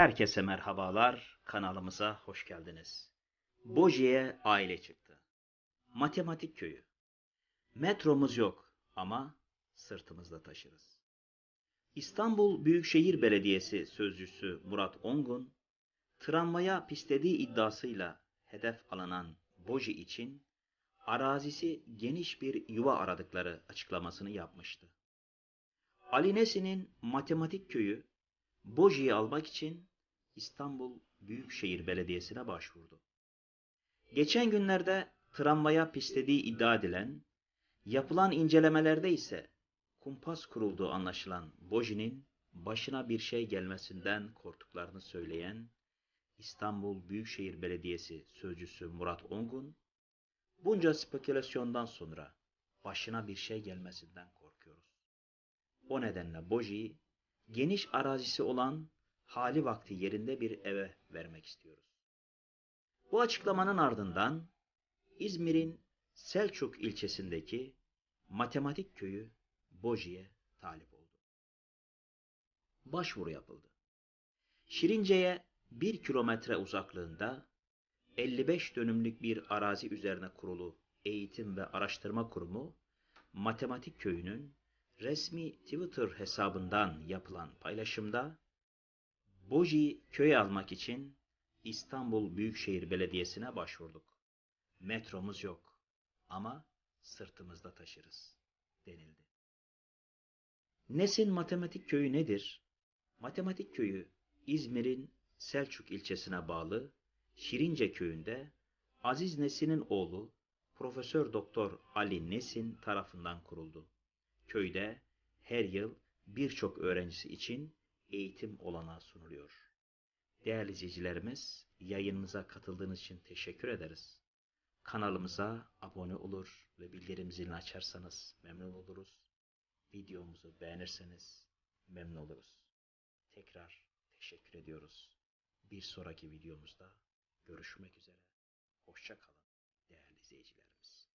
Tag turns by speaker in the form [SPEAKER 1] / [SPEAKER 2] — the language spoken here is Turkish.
[SPEAKER 1] Herkese merhabalar, kanalımıza hoş geldiniz. Boji'ye aile çıktı. Matematik köyü. Metromuz yok ama sırtımızda taşırız. İstanbul Büyükşehir Belediyesi sözcüsü Murat Ongun, tramvaya pislediği iddiasıyla hedef alınan Boji için arazisi geniş bir yuva aradıkları açıklamasını yapmıştı. Ali Nesin'in matematik köyü Boji'yi almak için İstanbul Büyükşehir Belediyesi'ne başvurdu. Geçen günlerde tramvaya pislediği iddia edilen, yapılan incelemelerde ise kumpas kurulduğu anlaşılan Boji'nin başına bir şey gelmesinden korktuklarını söyleyen İstanbul Büyükşehir Belediyesi sözcüsü Murat Ongun, bunca spekülasyondan sonra başına bir şey gelmesinden korkuyoruz. O nedenle Boji'yi geniş arazisi olan hali vakti yerinde bir eve vermek istiyoruz. Bu açıklamanın ardından İzmir'in Selçuk ilçesindeki matematik köyü Boji'ye talip oldu. Başvuru yapıldı. Şirince'ye bir kilometre uzaklığında 55 dönümlük bir arazi üzerine kurulu eğitim ve araştırma kurumu matematik köyünün resmi Twitter hesabından yapılan paylaşımda Boji'yi köye almak için İstanbul Büyükşehir Belediyesi'ne başvurduk. Metromuz yok ama sırtımızda taşırız denildi. Nesin Matematik Köyü nedir? Matematik Köyü İzmir'in Selçuk ilçesine bağlı Şirince köyünde Aziz Nesin'in oğlu Profesör Doktor Ali Nesin tarafından kuruldu. Köyde her yıl birçok öğrencisi için eğitim olanağı sunuluyor. Değerli izleyicilerimiz, yayınımıza katıldığınız için teşekkür ederiz. Kanalımıza abone olur ve bildirim zilini açarsanız memnun oluruz. Videomuzu beğenirseniz memnun oluruz. Tekrar teşekkür ediyoruz. Bir sonraki videomuzda görüşmek üzere. Hoşça kalın değerli izleyicilerimiz.